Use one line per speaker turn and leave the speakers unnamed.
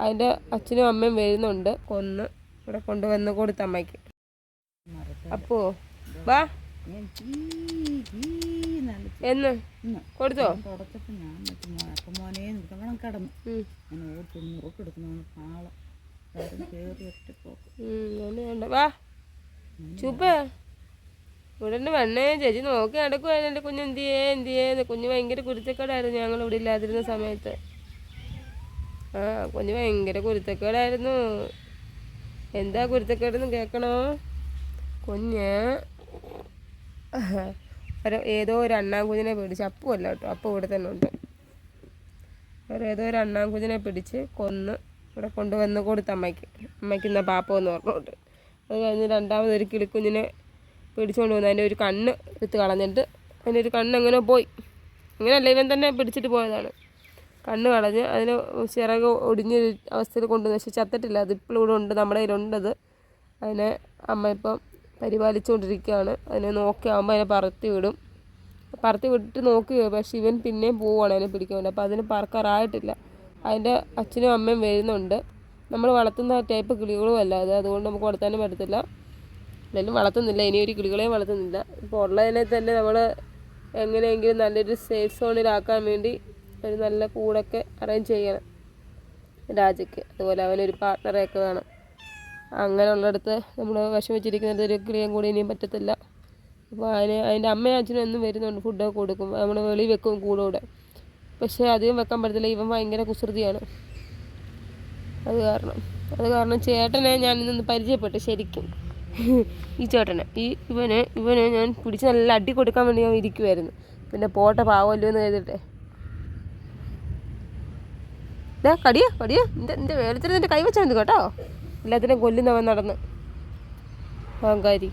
അതിന്റെ അച്ഛനും അമ്മയും വരുന്നുണ്ട്. കൊന്ന് ഇവിടെ കൊണ്ടുവന്ന് കൊടുത്ത അമ്മയ്ക്ക്. അപ്പോ വാ. എന്ന്? കൊടുത്തോ? വാ. ചൂപ്പ. ഇവിടെ വണ്ണേ ചേച്ചി നോക്കി നടക്കുവായിരുന്നു എന്റെ കുഞ്ഞ് എന്തിയേ എന്തിയേ കുഞ്ഞ് ഭയങ്കര കുരുത്തക്കേടായിരുന്നു ഞങ്ങൾ ഇവിടെ ഇല്ലാതിരുന്ന സമയത്ത്. ആ കുഞ്ഞ് ഭയങ്കര കുരുത്തക്കേടായിരുന്നു. എന്താ കുരുത്തക്കേടെന്ന് കേൾക്കണോ കുഞ്ഞ്. ഒരു ഏതോ ഒരു അണ്ണാൻകുഞ്ഞിനെ പിടിച്ച് അപ്പുമല്ല കേട്ടോ അപ്പം ഇവിടെ തന്നെ ഉണ്ട്. ഏതോ ഒരു അണ്ണാൻകുഞ്ഞിനെ പിടിച്ച് കൊന്ന് ഇവിടെ കൊണ്ടുവന്ന് കൊടുത്ത അമ്മയ്ക്ക് അമ്മയ്ക്ക് ഇന്ന പാപ്പ എന്ന് പറഞ്ഞുകൊണ്ട്. അത് കഴിഞ്ഞ് രണ്ടാമത് ഒരു കിളിക്കുഞ്ഞിനെ പിടിച്ചുകൊണ്ട് വന്ന് അതിന്റെ ഒരു കണ്ണ് എടുത്ത് കളഞ്ഞിട്ട് അതിന്റെ ഒരു കണ്ണ് എങ്ങനെ പോയി. അങ്ങനെയല്ല ഇവൻ തന്നെ പിടിച്ചിട്ട് പോയതാണ്. കണ്ണ് കളഞ്ഞ് അതിന് ചിറക് ഒടിഞ്ഞ അവസ്ഥയിൽ കൊണ്ടുവന്ന് പക്ഷെ ചത്തിട്ടില്ല. ഇപ്പോഴും ഇവിടെ ഉണ്ട് നമ്മുടെ കയ്യിലുണ്ടത്. അതിനെ അമ്മ ഇപ്പം പരിപാലിച്ചുകൊണ്ടിരിക്കുകയാണ്. അതിനെ നോക്കിയാകുമ്പോൾ അതിനെ പറത്തി വിടും. പറത്തി വിട്ടിട്ട് നോക്കി പക്ഷെ ഇവൻ പിന്നെയും പോവുകയാണ് അതിനെ പിടിക്കാൻ അപ്പോൾ അതിന് പറക്കാറായിട്ടില്ല. അതിന്റെ അച്ഛനും അമ്മയും വരുന്നുണ്ട്. നമ്മൾ വളർത്തുന്ന ടൈപ്പ് കിളികളും അല്ല അത്. അതുകൊണ്ട് നമുക്ക് വളർത്താനും പറ്റത്തില്ല. എന്തായാലും വളർത്തുന്നില്ല. ഇനി ഒരു കിളികളെയും വളർത്തുന്നില്ല. ഇപ്പോൾ ഉള്ളതിനെ തന്നെ നമ്മൾ എങ്ങനെയെങ്കിലും നല്ലൊരു സേഫ് സോണിലാക്കാൻ വേണ്ടി ഒരു നല്ല കൂടൊക്കെ അറേഞ്ച് ചെയ്യണം. രാജയ്ക്ക്. അതുപോലെ അവനൊരു പാർട്ട്ണറെയൊക്കെ വേണം. അങ്ങനെയുള്ളിടത്ത് നമ്മൾ വിഷമിച്ചിരിക്കുന്നത് ഒരു ക്രിയം കൂടി ഇനിയും പറ്റത്തില്ല. അപ്പോൾ അതിന് അതിന്റെ അമ്മയും അച്ഛനും എന്നും വരുന്നുണ്ട് ഫുഡൊക്കെ കൊടുക്കും. നമ്മൾ വെളി വെക്കും കൂടെ പക്ഷേ അധികം വെക്കാൻ പറ്റത്തില്ല. ഇവൻ ഭയങ്കര കുസൃതിയാണ്. അത് കാരണം. അത് കാരണം ചേട്ടനെ ഞാൻ ഇന്നൊന്ന് പരിചയപ്പെട്ടു ശരിക്കും. ഈ ചേട്ടനെ. ഈ ഇവനെ ഇവനെ ഞാൻ പിടിച്ച് നല്ല അടി കൊടുക്കാൻ വേണ്ടി ഞാൻ ഇരിക്കുമായിരുന്നു പിന്നെ പോട്ടെ പാവമല്ലോ എന്ന് കരുതിട്ടെ ഇതാ കടിയോ കടിയോ. എന്റെ എന്റെ വേലത്തിൽ എന്റെ കൈ വെച്ചാൽ മതി കേട്ടോ. എല്ലാത്തിനും കൊല്ലുന്നവൻ നടന്ന്. അഹങ്കാരി.